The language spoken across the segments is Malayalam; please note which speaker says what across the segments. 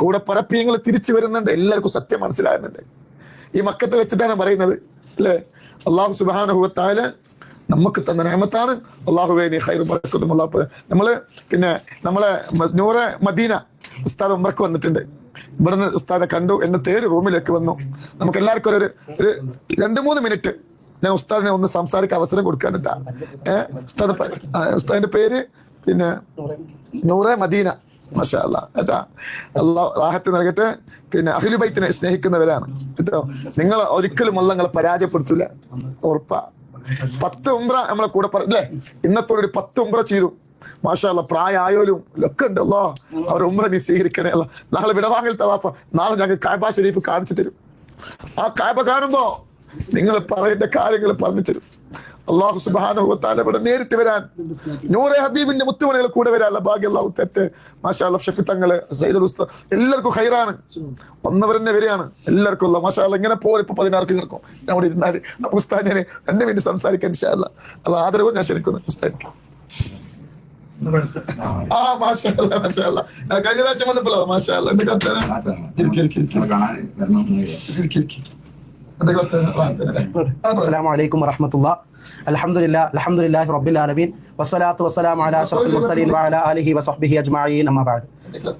Speaker 1: കൂടെ പരപ്പിയങ്ങൾ തിരിച്ചു വരുന്നുണ്ട്. എല്ലാവർക്കും സത്യം മനസ്സിലാകുന്നുണ്ട്. ഈ മക്കത്ത് വെച്ചിട്ടാണ് പറയുന്നത് അല്ലേ? അള്ളാഹു സുബാനുഭവത്താൽ നമുക്ക് തന്ന നേമത്താണ് അള്ളാഹു നീ ഹൈർ അള്ളാഹു നമ്മൾ പിന്നെ നമ്മളെ നൂറ് മദീന ഉസ്താദ് ഉമ്രക്ക് വന്നിട്ടുണ്ട്. ഇവിടുന്ന് ഉസ്താദെ കണ്ടു എന്നെ തേടി റൂമിലേക്ക് വന്നു. നമുക്ക് എല്ലാവർക്കും ഒരു ഒരു രണ്ട് മൂന്ന് മിനിറ്റ് ഞാൻ ഉസ്താദിനെ ഒന്ന് സംസാരിക്കാൻ അവസരം കൊടുക്കാനുണ്ടാ ഏഹ് ഉസ്താദ് ഉസ്താദിന്റെ പേര് പിന്നെ നൂറെ മദീന. മാഷാ അല്ലാ കേട്ടാ? അള്ളാഹ് റാഹത്ത് നൽകട്ടെ. പിന്നെ അഖിലുബൈത്തിനെ സ്നേഹിക്കുന്നവരാണ്. കേട്ടോ? നിങ്ങൾ ഒരിക്കലും അല്ല നിങ്ങളെ പരാജയപ്പെടുത്തില്ല ഉറപ്പാ. പത്ത് ഉംറ നമ്മളെ കൂടെ പറ അല്ലേ? ഇന്നത്തോടെ ഒരു പത്ത് ഉംറ ചെയ്തു. മാഷാല്ല പ്രായമായാലും ഒക്കെ ഉണ്ടല്ലോ അവർ ഉംറ നീ സ്വീകരിക്കണേ അല്ല. നാളെ വിടവാങ്ങൽ തവാഫ. നാളെ ഞങ്ങൾ കായബ ഷരീഫ് കാണിച്ചു തരും. ആ കായബ കാണുമ്പോ നിങ്ങൾ പറയേണ്ട കാര്യങ്ങൾ പറഞ്ഞു തരും. അള്ളാഹു സുബാനുഭവത്താല ഇവിടെ നേരിട്ട് വരാൻ നൂറെ ഹബീബിന്റെ മുത്തുമണികൾ കൂടെ വരാനുള്ള ഭാഗ്യ അള്ളാഹു തെറ്റ് മാഷാ അല്ലാ ഷഫി തങ്ങൾ സൈദുൽ എല്ലാവർക്കും ഹൈറാണ് വന്നവർ തന്നെ വരികയാണ്. എല്ലാവർക്കും ഉള്ള മാഷാ അല്ലാ ഇങ്ങനെ പോലെ ഇപ്പൊ പതിനാർക്ക് നിൽക്കും അവിടെ ഇരുന്നാൽ അപ്പൊ രണ്ടു ഞാൻ രണ്ട് മിനിറ്റ് സംസാരിക്കാൻ ഇൻഷാ അത് ആദരവ് ഞാൻ ക്ഷണിക്കുന്നു ആ മാഷാ മാഷാ കഴിഞ്ഞ പ്രാവശ്യം വന്നപ്പോഴോ മാഷാ എന്റെ എന്തൊക്കെ വർത്താനം? ഇരിക്ക്, ഇരിക്ക്, ഇരിക്ക്. ഇരിക്ക്, ഇരിക്ക്. عليكم ورحمة الله
Speaker 2: അസ്സലാമു അലൈക്കും الحمد لله അൽഹംദുലില്ലാഹി റബ്ബിൽ ആലമീൻ. വസ്സലാത്തു വസ്സലാമു അലാ المرسلين وعلى വഅലാ ആലിഹി أجمعين അജ്മഈൻ. بعد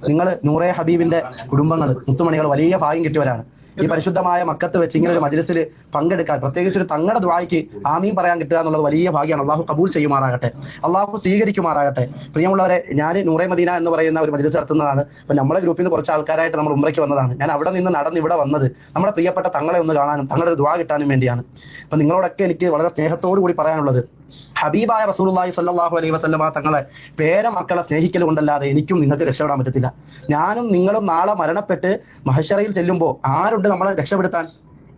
Speaker 2: നിങ്ങൾ നൂറെ ഹബീബിന്റെ കുടുംബങ്ങൾ മുത്തുമണികൾ വലിയ ഭാഗ്യം കിട്ടിയവരാണ്. ഈ പരിശുദ്ധമായ മക്കത്ത് വെച്ച് ഇങ്ങനെ ഒരു മജ്ലിസിൽ പങ്കെടുക്കാൻ പ്രത്യേകിച്ച് ഒരു തങ്ങളുടെ ദ്വായ്ക്ക് ആമീൻ പറയാൻ കിട്ടുക എന്നുള്ളത് വലിയ ഭാഗ്യമാണ്. അള്ളാഹു കബൂൽ ചെയ്യുമാറാകട്ടെ. അള്ളാഹു സ്വീകരിക്കുമാറാകട്ടെ. പ്രിയമുള്ളവരെ ഞാൻ നൂറെ മദീന എന്ന് പറയുന്ന ഒരു മജ്ലിസ് നടത്തുന്നതാണ്. അപ്പൊ നമ്മുടെ ഗ്രൂപ്പിൽ നിന്ന് കുറച്ച് ആൾക്കാരായിട്ട് നമ്മൾ ഉമ്രയ്ക്ക് വന്നതാണ്. ഞാൻ അവിടെ നിന്ന് നടന്ന് ഇവിടെ വന്നത് നമ്മുടെ പ്രിയപ്പെട്ട തങ്ങളെ ഒന്ന് കാണാനും തങ്ങളുടെ ഒരു ദ്വാ കിട്ടാനും വേണ്ടിയാണ്. അപ്പൊ നിങ്ങളോടൊക്കെ എനിക്ക് വളരെ സ്നേഹത്തോടു കൂടി പറയാനുള്ളത് ഹബീബായ റസൂലുള്ളാഹി സ്വല്ലല്ലാഹു അലൈഹി വസല്ലമ തങ്ങളെ പേര മക്കളെ സ്നേഹിക്കൽ കൊണ്ടല്ലാതെ എനിക്കും നിങ്ങൾക്ക് രക്ഷപ്പെടാൻ പറ്റത്തില്ല. ഞാനും നിങ്ങളും നാളെ മരണപ്പെട്ട് മഹശറയിൽ ചെല്ലുമ്പോൾ ആരുണ്ട് നമ്മളെ രക്ഷപ്പെടുത്താൻ?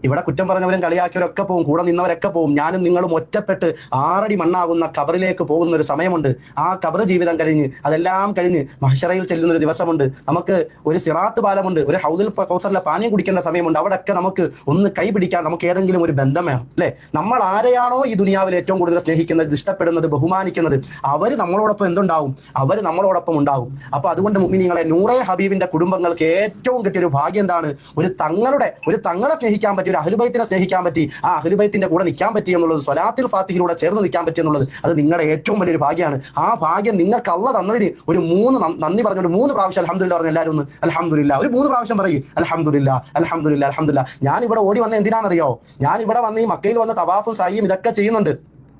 Speaker 2: ഇവിടെ കുറ്റം പറഞ്ഞവരും കളിയാക്കിയവരൊക്കെ പോകും കൂടെ നിന്നവരൊക്കെ പോകും. ഞാനും നിങ്ങളും ഒറ്റപ്പെട്ട് ആറടി മണ്ണാകുന്ന കബറിലേക്ക് പോകുന്ന ഒരു സമയമുണ്ട്. ആ കബർ ജീവിതം കഴിഞ്ഞ് അതെല്ലാം കഴിഞ്ഞ് മഹശറയിൽ ചെല്ലുന്ന ഒരു ദിവസമുണ്ട്. നമുക്ക് ഒരു സിറാത്ത് പാലമുണ്ട് ഒരു ഹൗദിൽ കൗസറിലെ പാനീയം കുടിക്കേണ്ട സമയമുണ്ട്. അവിടെയൊക്കെ നമുക്ക് ഒന്ന് കൈപിടിക്കാൻ നമുക്ക് ഏതെങ്കിലും ഒരു ബന്ധം വേണം അല്ലെ? നമ്മൾ ആരെയാണോ ഈ ദുനിയാവിൽ ഏറ്റവും കൂടുതൽ സ്നേഹിക്കുന്നത് ഇഷ്ടപ്പെടുന്നത് ബഹുമാനിക്കുന്നത്? അവർ നമ്മളോടൊപ്പം എന്തുണ്ടാവും? അവർ നമ്മളോടൊപ്പം ഉണ്ടാവും. അപ്പൊ അതുകൊണ്ട് നിങ്ങളെ നൂറെ ഹബീബിന്റെ കുടുംബങ്ങൾക്ക് ഏറ്റവും കിട്ടിയ ഒരു ഭാഗ്യം എന്താണ്? ഒരു തങ്ങളുടെ ഒരു തങ്ങളെ സ്നേഹിക്കാൻ പറ്റി ഒരു അഹ്ലുബൈത്തിനെ സ്നേഹിക്കാൻ പറ്റി. ആ അഹ്ലുബൈത്തിന്റെ കൂടെ നിൽക്കാൻ പറ്റി എന്നുള്ളത് സ്വലാത്തിൽ ഫാത്തിഹിലൂടെ ചേർന്ന് നിൽക്കാൻ പറ്റി എന്നുള്ളത് അത് നിങ്ങളുടെ ഏറ്റവും വലിയൊരു ഭാഗ്യമാണ്. ആ ഭാഗ്യം നിങ്ങൾക്ക് അല്ല തന്നതിന് ഒരു മൂന്ന് നന്ദി നന്ദി പറഞ്ഞൊരു മൂന്ന് പ്രാവശ്യം അലഹമില്ല പറഞ്ഞു എല്ലാവരും ഒന്ന് അലഹമില്ല ഒരു മൂന്ന് പ്രാവശ്യം പറയും. അലഹമില്ല അലഹമില്ല അലഹമില്ല ഞാൻ ഇവിടെ ഓടി വന്ന എന്തിനാണെന്നറിയോ? ഞാൻ ഇവിടെ വന്ന് ഈ മക്കയിൽ വന്ന തവാഫും സായിയും ഇതൊക്കെ ചെയ്യുന്നുണ്ട്.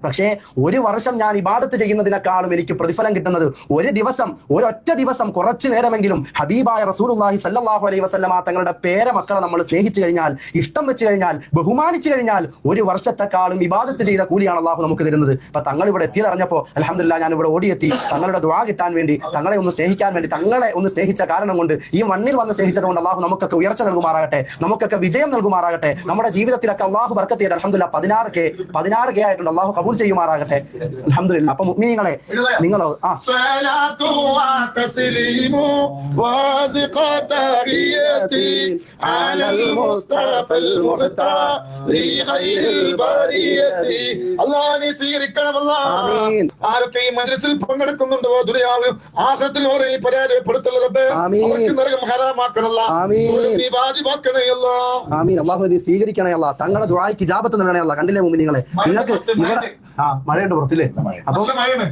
Speaker 2: പക്ഷേ ഒരു വർഷം ഞാൻ ഇബാദത്ത് ചെയ്യുന്നതിനേക്കാളും എനിക്ക് പ്രതിഫലം കിട്ടുന്നത് ഒരു ദിവസം ഒരൊറ്റ ദിവസം കുറച്ചു നേരമെങ്കിലും ഹബീബായ റസൂലുള്ളാഹി സല്ലല്ലാഹു അലൈഹി വസല്ലമ തങ്ങളുടെ പേര മക്കളെ നമ്മൾ സ്നേഹിച്ചു കഴിഞ്ഞാൽ ഇഷ്ടം വെച്ച് കഴിഞ്ഞാൽ ബഹുമാനിച്ചു കഴിഞ്ഞാൽ ഒരു വർഷത്തെക്കാളും ഇബാദത്ത് ചെയ്ത കൂലിയാണ് അള്ളാഹു നമുക്ക് തരുന്നത്. അപ്പൊ തങ്ങൾ ഇവിടെ എത്തിയതറിഞ്ഞപ്പോൾ അലഹമില്ല ഞാൻ ഇവിടെ ഓടിയെത്തി. തങ്ങളുടെ ദ്വാ കിട്ടാൻ വേണ്ടി തങ്ങളെ ഒന്ന് സ്നേഹിക്കാൻ വേണ്ടി തങ്ങളെ ഒന്ന് സ്നേഹിച്ച കാരണം കൊണ്ട് ഈ മണ്ണിൽ വന്ന് സ്നേഹിച്ചത് കൊണ്ട് അള്ളാഹു നമുക്കൊക്കെ ഉയർച്ച നൽകുമാറാകട്ടെ നമുക്കൊക്കെ വിജയം നൽകുമാറാകട്ടെ. നമ്മുടെ ജീവിതത്തിലൊക്കെ അള്ളാഹു ബർക്കത്ത് ചെയ്യട്ടെ അലഹമില്ല പതിനാറ് കെ പതിനാറ് കെ ആയിട്ടുണ്ട്. അള്ളാഹു കബൂൽ കബൂൾ ചെയ്യുമാറാകട്ടെ. അലഹമില്ല അപ്പൊ മുഗ്മീങ്ങളെ നിങ്ങളോ ആ.
Speaker 1: ആരൊക്കെ
Speaker 2: ആമീൻ. സ്വീകരിക്കണയല്ല തങ്ങളുടെ ദുആയ്ക്ക് ജാപത്ത് നൽകണയല്ല കണ്ടില്ലേ മുമ്പ് നിങ്ങളെ നിങ്ങൾക്ക് ഇവിടെ ആ മഴയുണ്ട് പുറത്തില്ലേ? അപ്പൊ.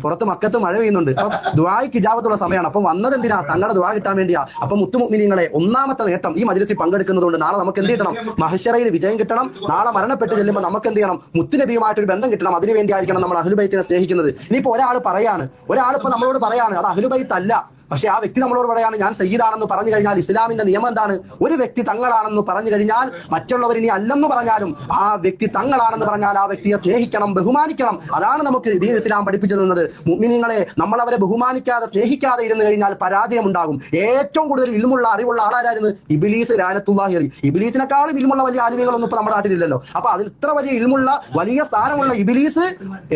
Speaker 2: പുറത്ത് മക്കത്ത് മഴ പെയ്യുന്നുണ്ട്. അപ്പൊ ദ്വായ്ക്ക് ജാപത്തുള്ള സമയമാണ്. അപ്പം വന്നത് എന്തിനാ? തങ്ങളുടെ ദ്വാ കിട്ടാൻ വേണ്ടിയാ. അപ്പൊ മുത്തുമുമിനിങ്ങളെ ഒന്നാമത്തെ നേട്ടം ഈ മജ്ലിസിൽ പങ്കെടുക്കുന്നതുകൊണ്ട് നാളെ നമുക്ക് എന്ത് കിട്ടണം? മഹഷറയിൽ വിജയം കിട്ടണം. നാളെ മരണപ്പെട്ട് ചെല്ലുമ്പോൾ നമുക്ക് എന്ത് ചെയ്യണം? മുത്തുനബിയുമായിട്ട് ഒരു ബന്ധം കിട്ടണം. അതിനു വേണ്ടി ആയിരിക്കണം നമ്മൾ അഹ്ലുബൈത്തിനെ സ്നേഹിക്കുന്നത്. ഇനിയിപ്പോ ഒരാൾ പറയാണ്. ഒരാൾ ഇപ്പൊ നമ്മളോട് പറയാണ്. അത് അഹ്ലുബൈത്ത് അല്ല പക്ഷെ ആ വ്യക്തി നമ്മളോട് പറയാണ് ഞാൻ സയ്യിദാണെന്ന് പറഞ്ഞു കഴിഞ്ഞാൽ ഇസ്ലാമിന്റെ നിയമം എന്താണ്? ഒരു വ്യക്തി തങ്ങളാണെന്ന് പറഞ്ഞു കഴിഞ്ഞാൽ മറ്റുള്ളവർ ഇനി അല്ലെന്ന് പറഞ്ഞാലും ആ വ്യക്തി തങ്ങളാണെന്ന് പറഞ്ഞാൽ ആ വ്യക്തിയെ സ്നേഹിക്കണം ബഹുമാനിക്കണം. അതാണ് നമുക്ക് ദീൻ ഇസ്ലാം പഠിപ്പിച്ചു തന്നത്. മുഅ്മിനീങ്ങളെ നമ്മൾ അവരെ ബഹുമാനിക്കാതെ സ്നേഹിക്കാതെ ഇരുന്ന് കഴിഞ്ഞാൽ പരാജയം ഉണ്ടാകും ഏറ്റവും കൂടുതൽ ഇൽമുള്ള അറിവുള്ള ആളാരായിരുന്നു? ഇബിലീസ് രാനത്തുല്ലാഹി അലി ഇബിലീസിനെക്കാളും ഇൽമുള്ള വലിയ ആലിമികളൊന്നും ഇപ്പൊ നമ്മുടെ നാട്ടിലില്ലല്ലോ. അപ്പൊ അതിൽ ഇത്ര വലിയ ഇൽമുള്ള വലിയ സ്ഥാനമുള്ള ഇബിലീസ്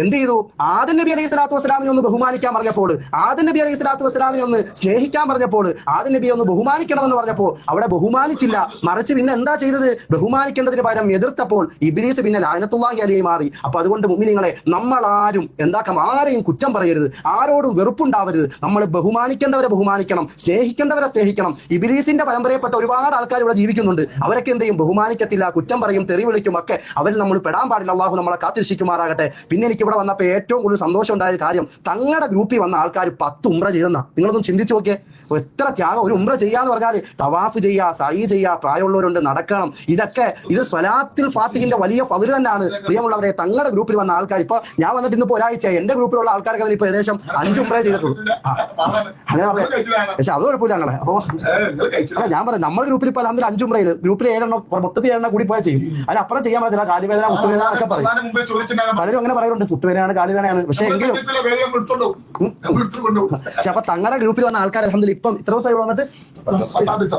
Speaker 2: എന്ത് ചെയ്തു? ആദൻ നബി അലൈഹി സ്വലാത്തു വസ്സലാമിനെ ഒന്ന് ബഹുമാനിക്കാൻ പറഞ്ഞപ്പോൾ ആദൻ നബി അലൈഹി സ്വലാത്തു വസ്സലാമിനെ ഒന്ന് സ്നേഹിക്കാൻ പറഞ്ഞപ്പോൾ ആദ്യ നബിയെ ഒന്ന് ബഹുമാനിക്കണമെന്ന് പറഞ്ഞപ്പോൾ അവിടെ ബഹുമാനിച്ചില്ല. മറിച്ച് പിന്നെ എന്താ ചെയ്തത്? ബഹുമാനിക്കേണ്ടതിന് പകരം എതിർത്തപ്പോൾ ഇബിലീസ് പിന്നെ ലാനത്തുള്ളാഹി അലിയെ മാറി. അപ്പൊ അതുകൊണ്ട് മുമ്പിനിങ്ങളെ നമ്മൾ ആരും എന്താക്കാം? ആരെയും കുറ്റം പറയരുത്. ആരോടും വെറുപ്പുണ്ടാവരുത്. നമ്മൾ ബഹുമാനിക്കേണ്ടവരെ ബഹുമാനിക്കണം. സ്നേഹിക്കേണ്ടവരെ സ്നേഹിക്കണം. ഇബിലീസിന്റെ പരമ്പരയപ്പെട്ട ഒരുപാട് ആൾക്കാർ ഇവിടെ ജീവിക്കുന്നുണ്ട്. അവരൊക്കെ എന്ത് ചെയ്യും? ബഹുമാനിക്കത്തില്ല കുറ്റം പറയും തെറി വിളിക്കും ഒക്കെ. അവരിൽ നമ്മൾ പെടാൻ പാടില്ല. അള്ളാഹു നമ്മളെ കാത്തിരിക്കുമാറാകട്ടെ പിന്നെ എനിക്ക് ഇവിടെ വന്നപ്പോൾ ഏറ്റവും കൂടുതൽ സന്തോഷം ഉണ്ടായ കാര്യം തങ്ങളുടെ ഗ്രൂപ്പിൽ വന്ന ആൾക്കാർ പത്ത് ഉമ്ര ചെയ്തെന്നാ. നിങ്ങളൊന്നും ചിന്തിച്ചു നോക്കിയേ എത്ര ത്യാഗം. ഒരു ഉംറ ചെയ്യാന്ന് പറഞ്ഞാൽ തവാഫ് ചെയ്യുക സൈ ചെയ്യുക പ്രായമുള്ളവരുണ്ട് നടക്കണം. ഇതൊക്കെ ഇത് സ്വലാത്തിൽ ഫാത്തിഹിന്റെ വലിയ ഫതിൽ തന്നെയാണ്. പ്രിയമുള്ളവരെ തങ്ങളുടെ ഗ്രൂപ്പിൽ വന്ന ആൾക്കാർ ഇപ്പൊ ഞാൻ വന്നിട്ട് ഇന്നിപ്പോ ഒരാഴ്ച എന്റെ ഗ്രൂപ്പിലുള്ള ആൾക്കാർക്ക് അതിൽ ഇപ്പൊ ഏകദേശം അഞ്ച് ഉംറ ചെയ്തിട്ടുള്ളൂ. അങ്ങനെ പറയാം. പക്ഷെ അത് കുഴപ്പമില്ല ഞങ്ങളെ. അപ്പൊ അല്ല ഞാൻ പറയാം നമ്മുടെ ഗ്രൂപ്പിൽ ഇപ്പൊ അല്ലാതെ അഞ്ചും പറയില്ല ഗ്രൂപ്പിൽ ഏഴെണ്ണം മൊത്തത്തിൽ ഏഴെണ്ണം കൂടി പോയാൽ ചെയ്യും. അതിന് അപ്പുറം ചെയ്യാൻ പറ്റില്ല കാലുവേദന മുട്ടുവേദന ഒക്കെ പറയും. പലരും അങ്ങനെ പറയുന്നുണ്ട് മുട്ടുവേദനയാണ് കാലുവേദനയാണ്. പക്ഷെ എങ്കിലും പക്ഷെ അപ്പൊ തങ്ങളുടെ ഗ്രൂപ്പിൽ വന്ന ആൾക്കാർ അലഹമില്ല ഇപ്പം ഇത്ര ദിവസമായി വന്നിട്ട്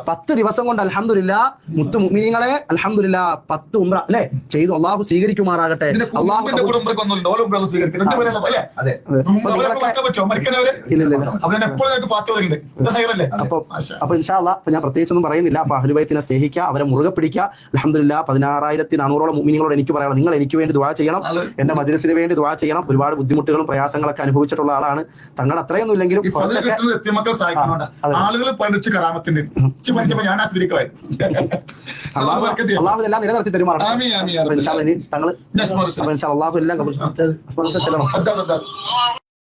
Speaker 2: പത്ത് ദിവസം. കൊണ്ട് അലഹമില്ല മുത്തു മുഅ്മിനീങ്ങളെ അലഹമില്ല പത്ത് ഉംറ. അല്ലെ? ചെയ്തു അള്ളാഹു സ്വീകരിക്കുമാറാകട്ടെ. അള്ളാഹു അപ്പൊ അപ്പൊ ഇൻഷാല്ല അപ്പൊ ഞാൻ പ്രത്യേകിച്ചൊന്നും പറയുന്നില്ല. അപ്പൊ അഹ്ലുബൈത്തിനെ സ്നേഹിക്കുക അവരെ മുറുകെ പിടിക്കുക. അലഹമില്ല പതിനാറായിരത്തി നാനൂറോളം മുമിനികളോട് എനിക്ക് പറയണം നിങ്ങൾ എനിക്ക് വേണ്ടി ദുവാ ചെയ്യണം. എന്റെ മജ്ലിസിന് വേണ്ടി ദുവാ ചെയ്യണം. ഒരുപാട് ബുദ്ധിമുട്ടുകളും പ്രയാസങ്ങളൊക്കെ അനുഭവിച്ചിട്ടുള്ള ആളാണ്. തങ്ങൾ അത്രയൊന്നും ഇല്ലെങ്കിലും
Speaker 1: ആളുകൾ പഠിച്ചു കറാൻ പഠിച്ചപ്പോ ഞാൻ ആ സ്ഥിതിക്കായി
Speaker 2: അള്ളാഹു അള്ളാഹു ഇതെല്ലാം നിലനിർത്തി തരുമാറാണ്. അള്ളാഹു എല്ലാം